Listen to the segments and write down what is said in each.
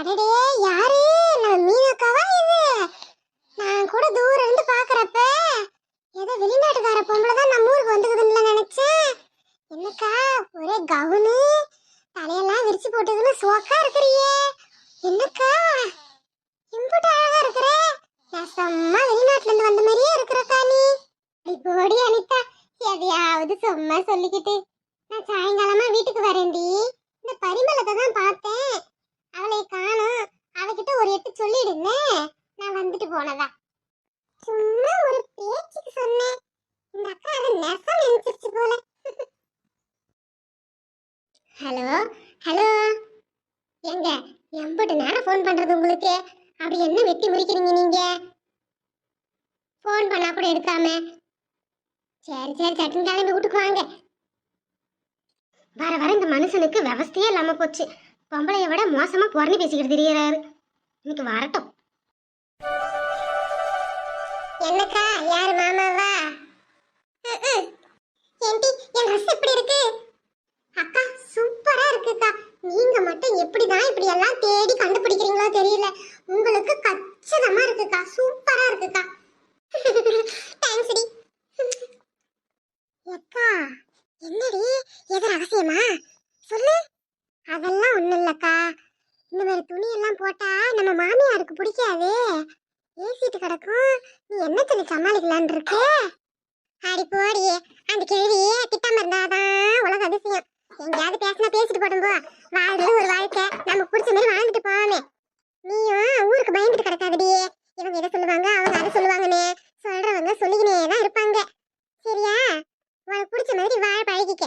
அடடே யாரு? நம்ம மீனாக்காவா இது? நான் கூட தூரம் இருந்து பாக்குறப்ப ஏதோ வெளிநாட்டுக்கார பொம்பளை தான் நம்ம ஊருக்கு வந்துக்குதுன்னு நினைச்சேன். என்னக்கா ஒரே கவுனு? தலையெல்லாம் விரிச்சு போட்டுதுன்னு சோக்கா இருக்கிறியே. என்னக்கா இம்புட்டு அழகா இருக்கிற? நான் வெளிநாட்டுல இருந்து வந்த மாதிரியே இருக்கிறக்கா நீ. இப்போடி அனிதா எதையாவது சும்மா சொல்லிக்கிட்டு நான் சாயங்காலமா வீட்டுக்கு வரேன்டி இந்த பரிமளத்தை தான் பார்த்தேன் அவளை காணோம் அவகிட்ட ஒரு எட்டு சொல்லிடுங்க நான் வந்துட்டு போனதா சும்மா ஒரு பேச்சுக்கு சொன்னேன் இந்த அக்கா அதை நெசம் போல ஹலோ ஹலோ. எங்க எம்பட்டு நேரம் ஃபோன் பண்றது உங்களுக்கு? அப்படி என்ன வெட்டி முடிக்கிறீங்க நீங்க? ஃபோன் பண்ணா கூட எடுக்காம. சரி சரி சட்டுன்னு கிளம்பி வீட்டுக்கு வாங்க. வர வர இந்த மனுஷனுக்கு விவஸ்தையே இல்லாம போச்சு. பொம்பளைய விட மோசமா புறணி பேசிக்கிட்டு திரியறாரு. இன்னைக்கு வரட்டும். என்னக்கா யார் மாமாவா? ஏண்டி என் ட்ரெஸ் எப்படி இருக்கு? அக்கா சூப்பரா இருக்குக்கா. நீங்க மட்டும் எப்படிதான் இப்படி எல்லாம் தேடி கண்டுபிடிக்கிறீங்களோ தெரியல. உங்களுக்கு கச்சிதமா இருக்குக்கா. சூப்பரா இருக்குக்கா. தேங்க்ஸ் டி. அக்கா என்னடி? எது ரகசியமா? சொல்லு. அதெல்லாம் ஒண்ணும் இல்லக்கா. இந்த மாதிரி துணி எல்லாம் போட்டா நம்ம மாமியாருக்கு பிடிக்காது. ஏசிட்டு கிடக்கும். நீ என்ன சொல்லி சமாளிக்கலான் இருக்கே? அடி போடி அந்த கேள்வியே திட்டாம இருந்தாதான் உலக அதிசயம். எங்கேயாவது பேசினா பேசிட்டு போடும் வாழ்றது ஒரு வாழ்க்கை. நமக்கு பிடிச்ச மாதிரி வாழ்ந்துட்டு போவாமே. நீயும் ஊருக்கு பயந்துட்டு கிடக்காதடி. இவங்க இதை சொல்லுவாங்க அவங்க அதை சொல்லுவாங்கன்னு சொல்றவங்க சொல்லிக்கினே தான் இருப்பாங்க. சரியா? உனக்கு பிடிச்ச மாதிரி வாழ பழகிக்க.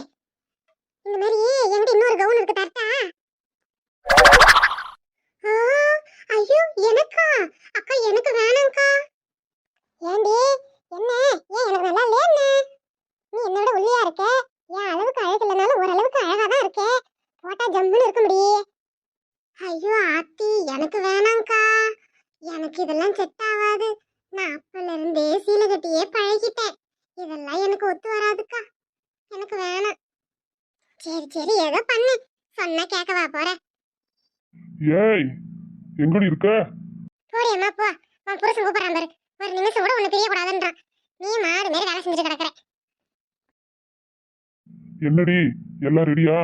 இந்த மாதிரி என்கிட்ட இன்னொரு கவுன் இருக்கு தரட்டா? ஆ, ஐயோ எனக்கா? அக்கா எனக்கு வேணாம்க்கா. ஏண்டி என்ன? ஏன் எனக்கு நல்லா இல்லையா நீ என்னோட ஒல்லியா இருக்க? என் அளவுக்கு அழகு இல்லைனாலும் ஓரளவுக்கு அழகா தான் இருக்கே. போட்டா ஜம்முன்னு இருக்க முடியே. ஐயோ ஆத்தி எனக்கு வேணாம்க்கா. எனக்கு இதெல்லாம் செட் ஆகாது. நான் அப்பல இருந்தே சீலை கட்டியே பழகிட்டேன். இதெல்லாம் எனக்கு ஒத்து வராதுக்கா. எனக்கு வேணாம். சரி சரி ஏதோ பண்ணு. சொன்னா கேட்கவா போறேன் ஏய் எங்கடி இருக்க? போடி அம்மா போ. உன் புருஷன் கூப்பிடுறான் பாரு. ஒரு நிமிஷம் கூட உன்னை தெரியக்கூடாதுன்றான் நீ மாடு மாதிரி வேலை செஞ்சுட்டு கிடக்குற என்னடி எல்லாம் ரெடியா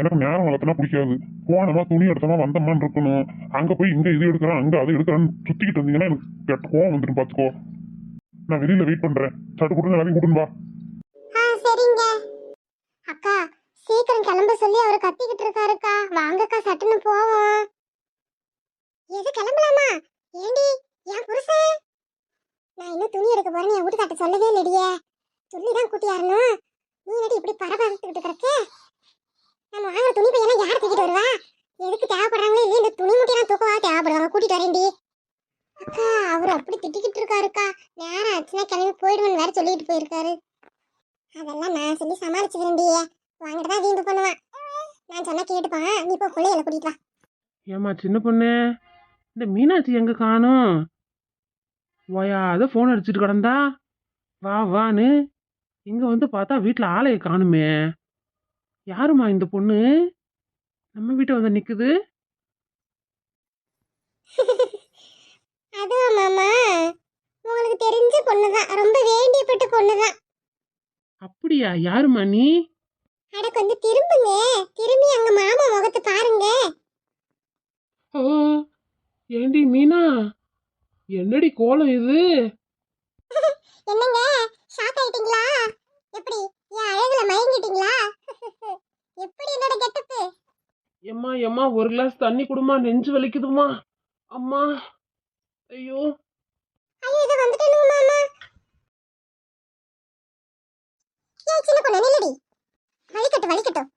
எனக்கு நேரம் வளர்த்தனா பிடிக்காது. போனமா துணி எடுத்தமா வந்தோமான்னு இருக்கணும். அங்கே போய் இங்கே இது எடுக்கிறேன் அங்கே அதை எடுக்கிறேன்னு சுற்றிக்கிட்டு இருந்தீங்கன்னா எனக்கு கெட்ட கோவம் வந்துடும் பார்த்துக்கோ. நான் வெளியில் வெயிட் பண்ணுறேன் சட்டு கொடுங்க வேலைக்கு கூட்டுன்னு வா. ஆ சரிங்க. அக்கா சீக்கிரம் கிளம்ப சொல்லி அவர் கத்திக்கிட்டு இருக்காருக்கா. வாங்கக்கா சட்டுன்னு போவோம். எது கிளம்பலாமா? ஏண்டி என் புருஷன்? நான் இன்னும் துணி எடுக்க போறேன்னு என் வீட்டுக்காட்ட சொல்லவே இல்லடியே. சொல்லி தான் கூட்டியாரணும். நீ நடி இப்படி பரபரத்துக்கிட்டு கிடக்க? நம்ம வாங்குற துணி பையெல்லாம் யார் தூக்கிட்டு வருவா? எதுக்கு தேவைப்படுறாங்களோ இல்லையே இந்த துணி முட்டையெல்லாம் தூக்கவா தேவைப்படுவாங்க. கூட்டிட்டு வரேன்டி. அக்கா அவர் அப்படி திட்டிக்கிட்டு இருக்காருக்கா. நேரம் ஆச்சுன்னா கிளம்பி போயிடுவேன் வேற சொல்லிட்டு போயிருக்காரு. அதெல்லாம் நான் சொல்லி சமாளிச்சுக்கிறேன்டி. வாங்கிட்டு தான் வீம்பு பண்ணுவான் நான் சொன்னா கேட்டுப்பான் நீ இப்போ பிள்ளைகளை கூட்டிட்டு வா. ஏம்மா சின்ன பொண்ணு? இந்த மீனாட்சி எங்க காணும்? ஓயாத ஃபோன் அடிச்சிட்டு கிடந்தா. வா வான்னு. இங்க வந்து பார்த்தா வீட்டில் ஆளைய காணுமே. யாரும்மா இந்த பொண்ணு? நம்ம வீட்டை வந்து நிக்குது. அதுவா மாமா. உங்களுக்கு தெரிஞ்ச பொண்ணுதான். ரொம்ப வேண்டியப்பட்ட பொண்ணுதான். அப்படியா? யாரும்மா நீ? அட கொஞ்சம் திரும்புங்க. திரும்பி அங்க மாமா முகத்தை பாருங்க. ஓ ஏண்டி மீனா? என்னடி கோலம் இது? என்னங்க? ஷாக் ஆயிட்டீங்களா எப்படி? என் அழகுல மயங்கிட்டீங்களா? எப்படி என்னோட கெட்டப்பு? எம்மா எம்மா ஒரு கிளாஸ் தண்ணி குடுமா நெஞ்சு வலிக்குதுமா அம்மா ஐயோ. ஐயோ இது வந்துட்டேனுங்க மாமா. ஏய் சின்ன பொண்ணு நில்லடி. வலிக்கட்டும் வலிக்கட்டும்.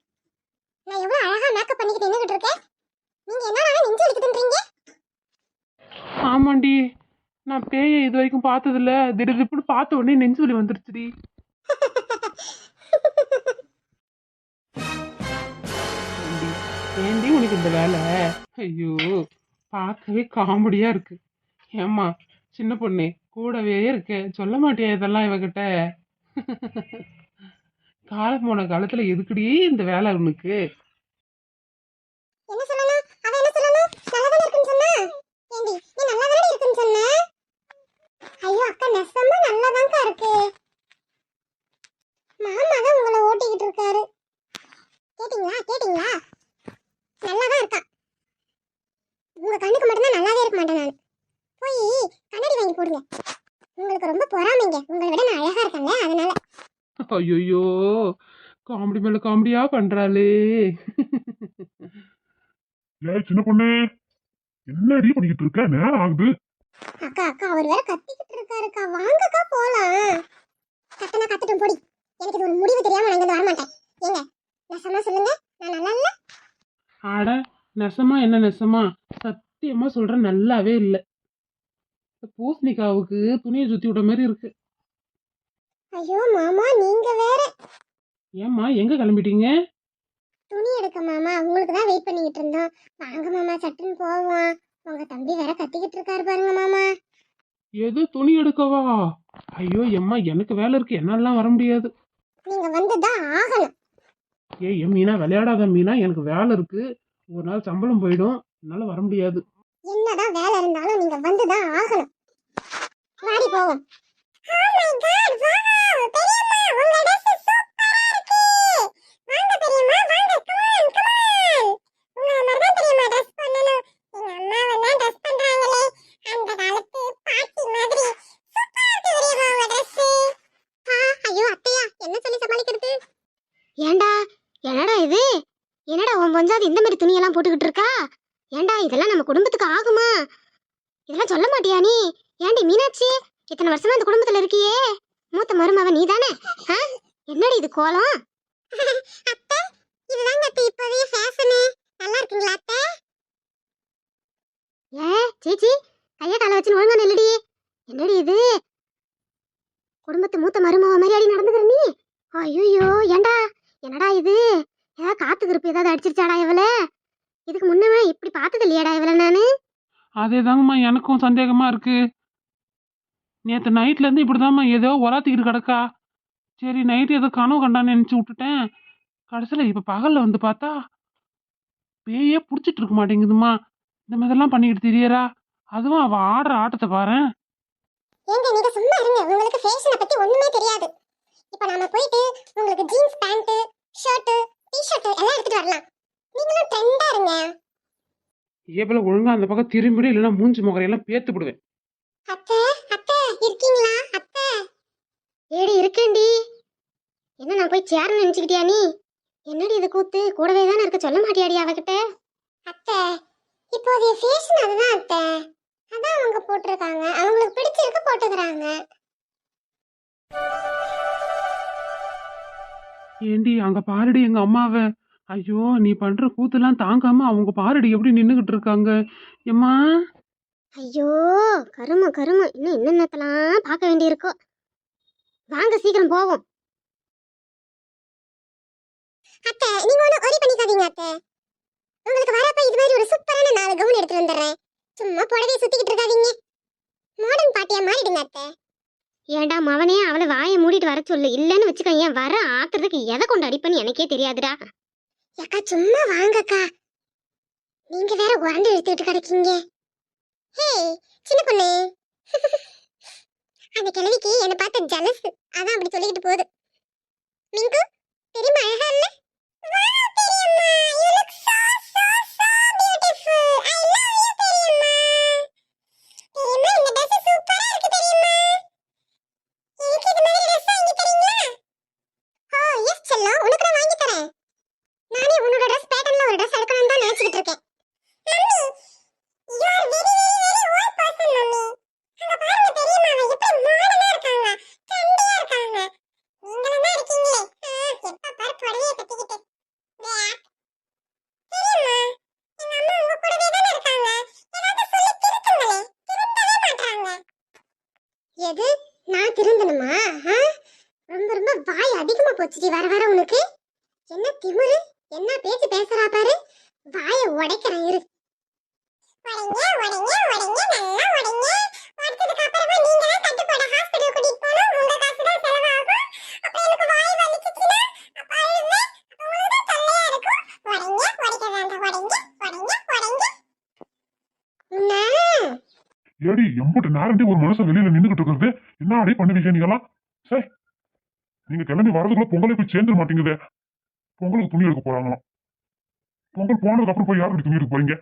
நான் எவ்வளவு அழகா மேக்கப் பண்ணிக்கிட்டு நின்னுகிட்டு இருக்கேன். நீங்க என்ன நெஞ்சு வலிக்குதுன்றீங்க? ஆமாண்டி. நான் பேயை இது வரைக்கும் பார்த்ததில்ல. திடீர்னு பார்த்த உடனே நெஞ்சு வலி வந்துருச்சுடி. ஏண்டி, உனக்கு இந்த வேலை? ஐயோ பார்க்கவே காமெடியா இருக்கு. ஏம்மா சின்ன பொண்ணு கூடவே இருக்க. சொல்ல மாட்டியா இதெல்லாம் இவகிட்ட? காலம் போன காலத்துல எதுக்குடியே இந்த வேலை உனக்கு? மாமா தான் உங்களை ஓட்டிக்கிட்டு இருக்காரு. கேட்டிங்களா? கேட்டிங்களா? நல்லா தான் இருக்கா. உங்கள் கண்ணுக்கு மட்டும்தான் நல்லாவே இருக்க மாட்டேன் நான். போய் கண்ணாடி வாங்கி போடுங்க. உங்களுக்கு ரொம்ப பொறாமைங்க. உங்களை விட நான் அழகா இருக்கேன்ல அதனால. ஐயோ காமெடி மேலே காமெடியா பண்ணுறாளே ஏய் சின்ன பொண்ணு என்ன ரீ பண்ணிக்கிட்டு இருக்க? நேரம் ஆகுது. அக்கா அக்கா அவர் வேற கத்திக்கிட்டு இருக்காருக்கா. வாங்கக்கா போலாம். கத்தனா கத்தட்டும் போடி. எனக்கு இது ஒரு முடிவு தெரியாம நான் இங்க வர மாட்டேன் ஏங்க நெசமா சொல்லுங்க. நான் நல்லா இல்ல? அட நெசமா என்ன நெசமா? சத்தியமா சொல்றேன் நல்லாவே இல்லை. பூசணிக்காவுக்கு துணியை சுத்தி விட்ட மாதிரி இருக்கு. ஐயோ மாமா நீங்க வேற. ஏம்மா எங்க கிளம்பிட்டீங்க? துணி எடுக்க மாமா. உங்களுக்கு தான் வெயிட் பண்ணிக்கிட்டு இருந்தோம். வாங்க மாமா சட்டுன்னு போவோம். உங்க தம்பி வேற கத்திக்கிட்டு இருக்காரு பாருங்க மாமா. எது துணி எடுக்கவா? ஐயோ எம்மா எனக்கு வேலை இருக்கு. என்னாலாம் வர முடியாது. நீங்க வந்து தான் ஆகணும். ஏய் மீனா விளையாடாத மீனா எனக்கு வேலை இருக்கு. ஒரு நாள் சம்பளம் போயிடும். என்னால வர முடியாது. என்னதான் வேலை இருந்தாலும் நீங்க வந்து தான் ஆகணும். வாடி போவோம். பஞ்சாது இந்த மாதிரி துணியெல்லாம் போட்டுக்கிட்டு இருக்கா? ஏண்டா இதெல்லாம் நம்ம குடும்பத்துக்கு ஆகுமா? இதெல்லாம் சொல்ல மாட்டியா நீ? ஏண்டி மீனாட்சி இத்தனை வருஷமா இந்த குடும்பத்துல இருக்கியே? மூத்த மருமக நீ தானே என்னடி இது கோலம்? அத்தை இதுதாங்க அத்தை இப்போதைய ஃபேஷனு நல்லா இருக்குங்களா அத்தை? ஏ சீச்சி கைய கால வச்சு ஒழுங்கா நில்லுடி. என்னடி இது? குடும்பத்து மூத்த மருமக மாதிரி அடி நடந்துக்கிற நீ? ஐயோ ஏண்டா? என்னடா இது? ஏதாவது காத்து கருப்பு ஏதாவது அடிச்சிருச்சாடா இவள? இதுக்கு முன்னவே இப்படி பார்த்தது இல்லையாடா இவள நானு? அதே தாங்கம்மா எனக்கும் சந்தேகமா இருக்கு. நேற்று நைட்ல இருந்து இப்படிதாம்மா ஏதோ உராத்திக்கிட்டு கிடக்கா. சரி நைட்டு ஏதோ கனவு கண்டான்னு நினைச்சு விட்டுட்டேன். கடைசியில் இப்போ பகல்ல வந்து பார்த்தா பேயே பிடிச்சிட்டு இருக்க மாட்டேங்குதும்மா. இந்த மாதிரிலாம் பண்ணிக்கிட்டு தெரியறா. அதுவும் அவ ஆடுற ஆட்டத்தை பாரேன். ஏங்க நீங்க சும்மா இருங்க. உங்களுக்கு ஃபேஷனை பத்தி ஒண்ணுமே தெரியாது. இப்போ நாம போயிட்டு உங்களுக்கு ஜீன்ஸ் பேண்ட் ஷர்ட் டி-ஷர்ட் எல்லாம் எடுத்துட்டு வரலாம். நீங்களும் ட்ரெண்டா இருங்க. ஏபில் ஒழுங்கா அந்த பக்கம் திரும்பிடு இல்லைன்னா மூஞ்சி முகரையெல்லாம் பேத்து விடுவேன் அத்தை அத்தை இருக்கீங்களா? அத்தை. ஏடி இருக்கேன்டி. என்ன நான் போய் சேர்னு நினைச்சுக்கிட்டியா நீ? என்னடி இது கூத்து? கூடவே தானே இருக்க சொல்ல மாட்டியாடி அவகிட்ட? அத்தை இப்போதைய ஃபேஷன் அதுதான் அத்தை. அதான் அவங்க போட்டிருக்காங்க. அவங்களுக்கு பிடிச்சிருக்கு போட்டுக்கிறாங்க. ஏண்டி அங்க பாருடி எங்க அம்மாவை. ஐயோ நீ பண்ற கூத்தெல்லாம் தாங்காம அவங்க பாருடி எப்படி நின்னுகிட்டு இருக்காங்க. எம்மா ஐயோ கருமம் கருமம் இன்னும் என்னென்னத்தெல்லாம் பார்க்க வேண்டியிருக்கோ. வாங்க சீக்கிரம் போவோம். அத்தை நீங்க ஒன்றும் ஒரி பண்ணிக்காதீங்க அத்தை. உங்களுக்கு வரப்ப இது மாதிரி ஒரு சூப்பரான நாலு கவுன் எடுத்துட்டு வந்துடுறேன். சும்மா புடவைய சுத்திக்கிட்டு இருக்காதீங்க. மாடர்ன் பாட்டியா மாறிடுங்க அத்தை. ஏண்டா மவனே அவளை வாயை மூடிட்டு வர சொல்லு. இல்லைன்னு வச்சுக்கோ ஏன் வர ஆத்துறதுக்கு எதை கொண்டு அடிப்பேன்னு எனக்கே தெரியாதுடா. அக்கா சும்மா வாங்கக்கா. நீங்க வேற உரண்டு எடுத்துக்கிட்டு கிடைக்கீங்க. ஹே சின்ன பொண்ணு. அந்த கிழவிக்கு என்ன பார்த்த ஜலஸ் அதான் அப்படி சொல்லிக்கிட்டு போகுது. மிங்கு தெரியுமா அழகா இல்ல Wow, பெரியம்மா, you look so, so, so beautiful. I love you, பெரியம்மா. பெரியம்மா, இந்த dress சூப்பரா இருக்கு, பெரியம்மா. எனக்கு இது மாதிரி dress வாங்கி தரீங்களா? ஓ, yes, செல்லம், உனக்கு நான் வாங்கி தரேன். நானே உன்னோட dress patternல ஒரு dress எடுக்கணும்னு தான் நினைச்சுக்கிட்டு இருக்கேன். Mummy, You are very, very, very old person, mummy. அங்க பாருங்க பெரியம்மா, அவ எப்படி மாடர்னா இருக்காங்க, trendy-ஆ இருக்காங்க. நீங்களும் தான் இருக்கீங்களே. ஆ, எப்ப பாரு புடவைய கட்டிக்கிட்டு. That. பெரியம்மா, எங்க அம்மா உங்க கூடவே தானே இருக்காங்க. ஏதாவது சொல்லி திருத்துங்களே. திருந்தவே மாட்றாங்க. எது நான் திருந்தணுமா ஆ? ரொம்ப ரொம்ப வாய் அதிகமா போச்சுடி வர வர உனக்கு? என்ன திமிரு? என்ன பேச்சு பேசுறா பாரு? வாயை உடைக்கிறேன் இரு. ஏடி எம்புட்டு நேரண்டி ஒரு மனுஷன் வெளியில நின்னுகிட்டு இருக்கிறது. என்ன அடி பண்ணுவீங்க நீங்களாம் சே நீங்க கிளம்பி வரதுக்குள்ள பொங்கலை போய் சேர்ந்துட மாட்டேங்குதே. பொங்கலுக்கு துணி எடுக்க போறாங்களாம். பொங்கல் போனதுக்கு அப்புறம் போய் யாருக்கு துணி எடுக்க போறீங்க?